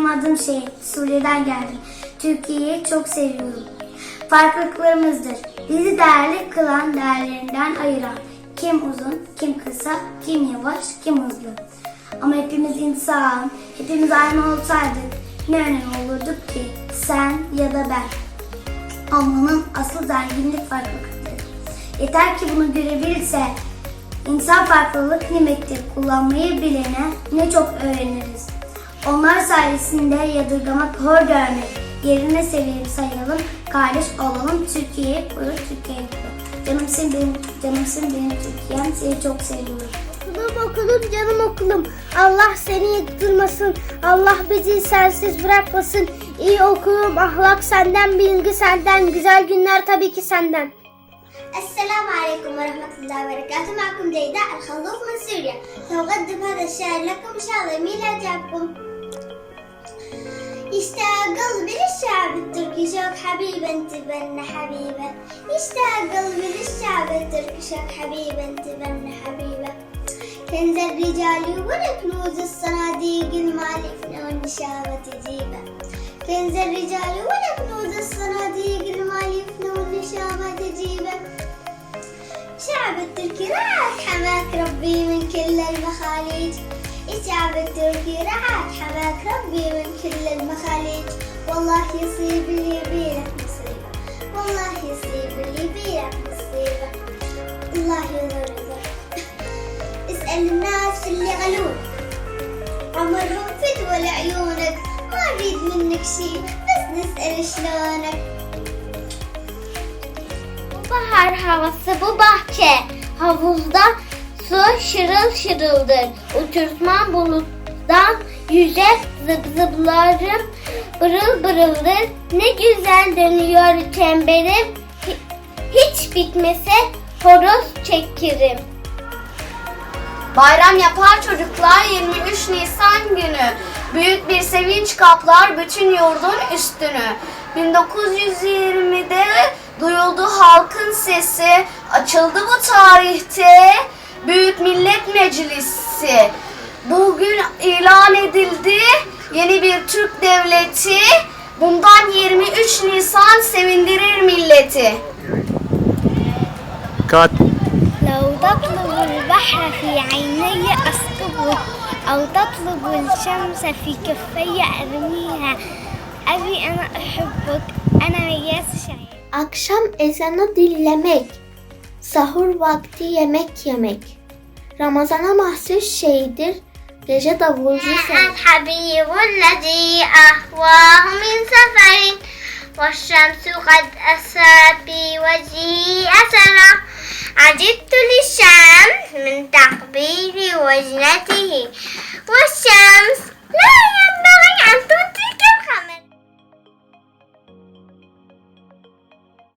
benim adım şey. Suriye'den geldim. Türkiye'yi çok seviyorum. Farklılıklarımızdır. Bizi değerli kılan değerlerinden ayıran. Kim uzun, kim kısa, kim yavaş, kim hızlı. Ama hepimiz insan, hepimiz aynı olsaydık ne önemi olurduk ki sen ya da ben. Olmanın asıl zenginlik farklılıktır. Yeter ki bunu görebilse, insan farklılık nimettir kullanmayı bilene ne çok öğreniriz. Onlar sayesinde yadırgamak, hor görmek, yerine seviyeli sayalım, kardeş olalım, Türkiye'yi kurur, Türkiye'yi kurur. Canımsın benim, canımsın benim Türkiye'm, seni çok seviyorum. Okulum okulum canım okulum. Allah seni yıktırmasın. Allah bizi sensiz bırakmasın. İyi okulum ahlak senden bilgi senden. Güzel günler tabii ki senden. السلام عليكم ورحمة الله وبركاته معكم جيدة الخلوف من سوريا سأقدم هذا الشعر لكم إن شاء الله يميل إعجابكم يشتاق قلبي للشعب التركي. شوق حبيبة أنت بنا حبيبة. يشتاق قلبي للشعب التركي. شوق حبيبة أنت بنا حبيبة. كنز الرجال والكنوز الصناديق المال يفنى والنشامة تجيبه كنز الرجال والكنوز الصناديق المال يفنى والنشامة تجيبه شعب التركي رعاك حماك ربي من كل المخاليج الشعب التركي رعاك حماك ربي من كل المخاليج والله يصيب اللي يبيلك مصيبة والله يصيب اللي يبيلك مصيبة الله يرضى اسأل الناس اللي غلون عمرهم فدوى لعيونك ما نريد منك شي بس نسأل شلونك Bu bahar havası bu bahçe. Havuzda su şırıl şırıldır. Uçurtma buluttan yüze zıp zıplarım. Bırıl bırıldır. Ne güzel dönüyor çemberim. Hi- Hiç bitmese horoz çekirim. Bayram yapar çocuklar 23 Nisan günü. Büyük bir sevinç kaplar bütün yurdun üstünü. 1920'de duyuldu halkın sesi. Açıldı bu tarihte Büyük Millet Meclisi. Bugün ilan edildi yeni bir Türk devleti. Bundan 23 Nisan sevindirir milleti. Cut. لو تطلب البحر في عيني أسكبه أو تطلب الشمس في كفي أرميها أبي أنا أحبك أنا مياس شعير Akşam ezanı dinlemek, sahur vakti yemek yemek. Ramazana mahsus şeydir, gece davulcu sen. الحبيب الذي أهواه من سفر والشمس قد أسرت بوجهه أثرا عجبت للشمس من تقبيل وجنته والشمس